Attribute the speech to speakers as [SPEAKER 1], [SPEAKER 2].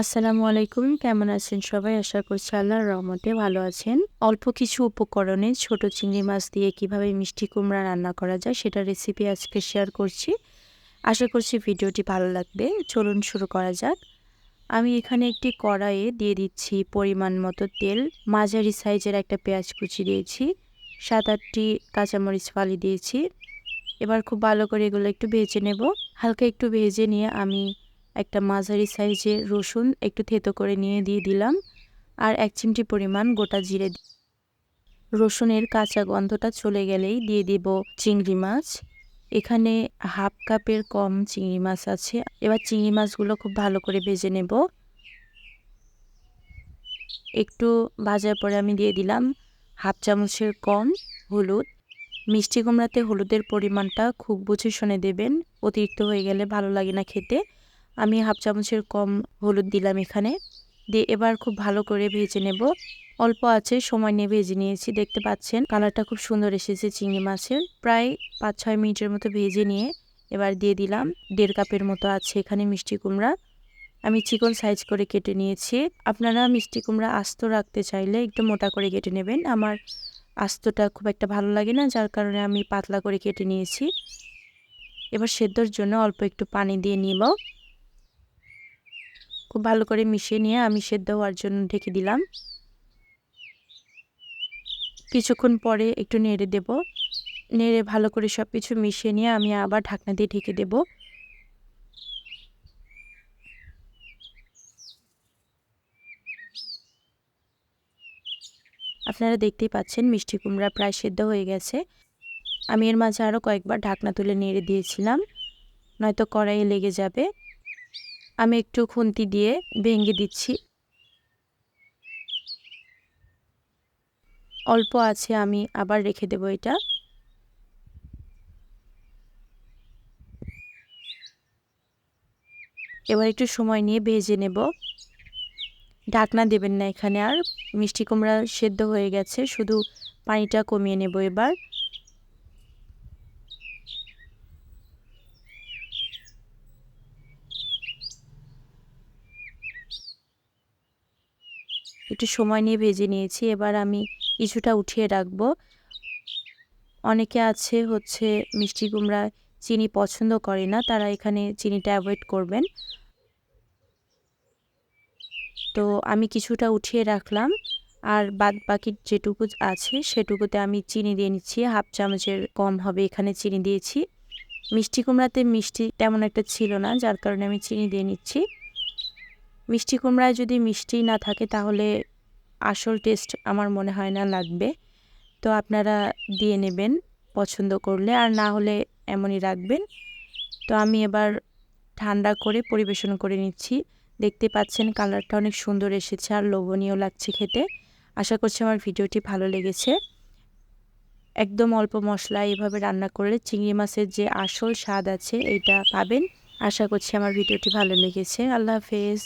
[SPEAKER 1] আসসালামু আলাইকুম, কেমন আছেন সবাই? আশা করছি আল্লাহর রহমতে ভালো আছেন। অল্প কিছু উপকরণে ছোট চিংড়ি মাছ দিয়ে কীভাবে মিষ্টি কুমড়া রান্না করা যায় সেটা রেসিপি আজকে শেয়ার করছি। আশা করছি ভিডিওটি ভালো লাগবে। চলুন শুরু করা যাক। আমি এখানে একটি কড়াইয়ে দিয়ে দিচ্ছি পরিমাণ মতো তেল। মাঝারি সাইজের একটা পেঁয়াজ কুচি দিয়েছি। সাত আটটি কাঁচামরিচ ফালি দিয়েছি। এবার খুব ভালো করে এগুলো একটু ভেজে নেব। হালকা একটু ভেজে নিয়ে আমি একটা মাঝারি সাইজের রসুন একটু থেতো করে নিয়ে দিয়ে দিলাম আর এক চিমটি পরিমাণ গোটা জিরে রসুনের কাঁচা গন্ধটা চলে গেলেই দিয়ে দিব চিংড়ি মাছ। এখানে হাফ কাপের কম চিংড়ি মাছ আছে। এবার চিংড়ি মাছগুলো খুব ভালো করে ভেজে নেব। একটু ভাজার পরে আমি দিয়ে দিলাম হাফ চামচের কম হলুদ। মিষ্টি কুমড়াতে হলুদের পরিমাণটা খুব বুঝে শুনে দেবেন। অতিরিক্ত হয়ে গেলে ভালো লাগে না খেতে। আমি হাফ চামচের কম হলুদ দিলাম এখানে। দিয়ে এবার খুব ভালো করে ভেজে নেব। অল্প আছে, সময় নিয়ে ভেজে নিয়েছি, দেখতে পাচ্ছেন। কালারটা খুব সুন্দর এসেছে চিংড়ি মাছের। প্রায় পাঁচ ছয় মিনিটের মতো ভেজে নিয়ে এবার দিয়ে দিলাম। দেড় কাপের মতো আছে এখানে মিষ্টি কুমড়া। আমি চিকন সাইজ করে কেটে নিয়েছি। আপনারা মিষ্টি কুমড়া আস্ত রাখতে চাইলে একটু মোটা করে কেটে নেবেন। আমার আস্তটা খুব একটা ভালো লাগে না, যার কারণে আমি পাতলা করে কেটে নিয়েছি। এবার সেদ্ধর জন্য অল্প একটু পানি দিয়ে নিব। খুব ভালো করে মিশিয়ে নিয়ে আমি সেদ্ধ হওয়ার জন্য ঢেকে দিলাম। কিছুক্ষণ পরে একটু নেড়ে দেব। নেড়ে ভালো করে সব কিছু মিশিয়ে নিয়ে আমি আবার ঢাকনা দিয়ে ঢেকে দেব। আপনারা দেখতেই পাচ্ছেন মিষ্টি কুমড়া প্রায় সেদ্ধ হয়ে গেছে। আমি এর মাঝে আরও কয়েকবার ঢাকনা তুলে নেড়ে দিয়েছিলাম। নয়তো কড়াইয়ে লেগে যাবে। আমি একটু খুন্তি দিয়ে ভেঙে দিচ্ছি। অল্প আছে, আমি আবার রেখে দেব এটা। এবার একটু সময় নিয়ে ভেজে নেব। ঢাকনা দেবেন না এখানে, আর মিষ্টি কুমড়া সেদ্ধ হয়ে গেছে, শুধু পানিটা কমিয়ে নেব এবার। একটু সময় নিয়ে ভেজে নিয়েছি, এবার আমি কিছুটা উঠিয়ে রাখব। অনেকে আছে হচ্ছে মিষ্টি কুমড়া চিনি পছন্দ করে না, তারা এখানে চিনিটা অ্যাভয়েড করবেন। তো আমি কিছুটা উঠিয়ে রাখলাম, আর বাদ বাকি যেটুকু আছে সেটুকুতে আমি চিনি দিয়ে নিচ্ছি, হাফ চামচের কম হবে এখানে চিনি দিয়েছি। মিষ্টি কুমড়াতে মিষ্টি তেমন একটা ছিল না, যার কারণে আমি চিনি দিয়ে নিচ্ছি। মিষ্টি কুমড়ায় যদি মিষ্টি না থাকে তাহলে আসল টেস্ট আমার মনে হয় না লাগবে। তো আপনারা দিয়ে নেবেন পছন্দ করলে, আর না হলে এমনই রাখবেন। তো আমি এবার ঠান্ডা করে পরিবেশন করে নিচ্ছি। দেখতে পাচ্ছেন কালারটা অনেক সুন্দর এসেছে আর লোভনীয় লাগছে খেতে। আশা করছি আমার ভিডিওটি ভালো লেগেছে। একদম অল্প মশলা এভাবে রান্না করলে চিংড়ি মাছের যে আসল স্বাদ আছে এটা পাবেন। আশা করছি আমার ভিডিওটি ভালো লেগেছে। আল্লাহ হাফেজ।